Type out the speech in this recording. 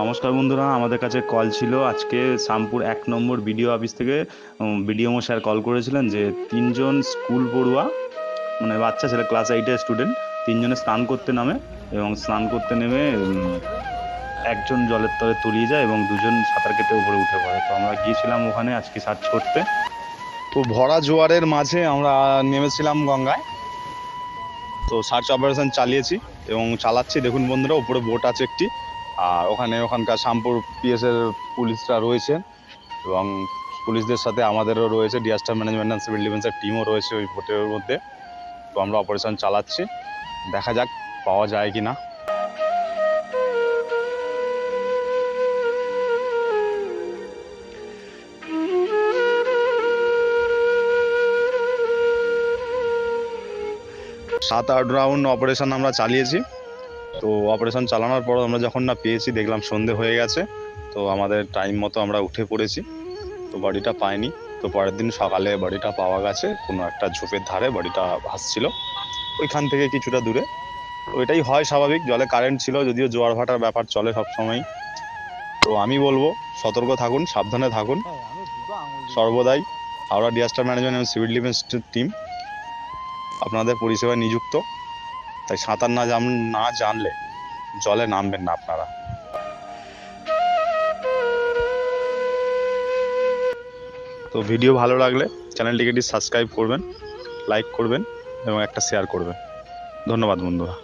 নমস্কার বন্ধুরা, আমাদের কাছে কল ছিল। আজকে শামপুর এক নম্বর বিডিও অফিস থেকে বিডিও মশাই কল করেছিলেন যে, তিনজন স্কুল পড়ুয়া মানে বাচ্চা ছেলে ক্লাস এইটের স্টুডেন্ট তিনজনে স্নান করতে নামে এবং স্নান করতে নেমে একজন জলের তলে তলিয়ে যায় এবং দুজন সাঁতার কেটে উপরে উঠে পড়ে। তো আমরা গিয়েছিলাম ওখানে আজকে সার্চ করতে। তো ভরা জোয়ারের মাঝে আমরা নেমেছিলাম গঙ্গায়। তো সার্চ অপারেশন চালিয়েছি এবং চালাচ্ছি। দেখুন বন্ধুরা, উপরে বোট আছে একটি। আর ওখানে ওখানকার শামপুর পিএসের পুলিশরা রয়েছে এবং পুলিশদের সাথে আমাদেরও রয়েছে ডিজাস্টার ম্যানেজমেন্ট অ্যান্ড সিভিল ডিফেন্সের টিমও রয়েছে ওই বোটের মধ্যে। তো আমরা অপারেশন চালাচ্ছি। দেখা যাক, পাওয়া যায় কি না সাত আট রাউন্ড অপারেশন আমরা চালিয়েছি। তো অপারেশন চালানোর পর আমরা যখন না পেয়েছি, দেখলাম সন্ধে হয়ে গেছে, তো আমাদের টাইম মতো আমরা উঠে পড়েছি, তো বডিটা পাইনি। তো পরের দিন সকালে বডিটা পাওয়া গেছে, কোনো একটা ঝোপের ধারে বডিটা ভাসছিল, ওইখান থেকে কিছুটা দূরে। তো এটাই হয় স্বাভাবিক, জলে কারেন্ট ছিল, যদিও জোয়ার ভাটার ব্যাপার চলে সবসময় তো আমি বলব, সতর্ক থাকুন, সাবধানে থাকুন। সর্বদাই হাওড়া ডিজাস্টার ম্যানেজমেন্ট এবং সিভিল ডিফেন্স টিম আপনাদের পরিষেবায় নিযুক্ত। তাই সাঁতার না জান, না জানলে জলে নামবেন না আপনারা। তো ভিডিও ভালো লাগলে চ্যানেলটিকে সাবস্ক্রাইব করবেন, লাইক করবেন এবং একটা শেয়ার করবেন। ধন্যবাদ বন্ধুরা।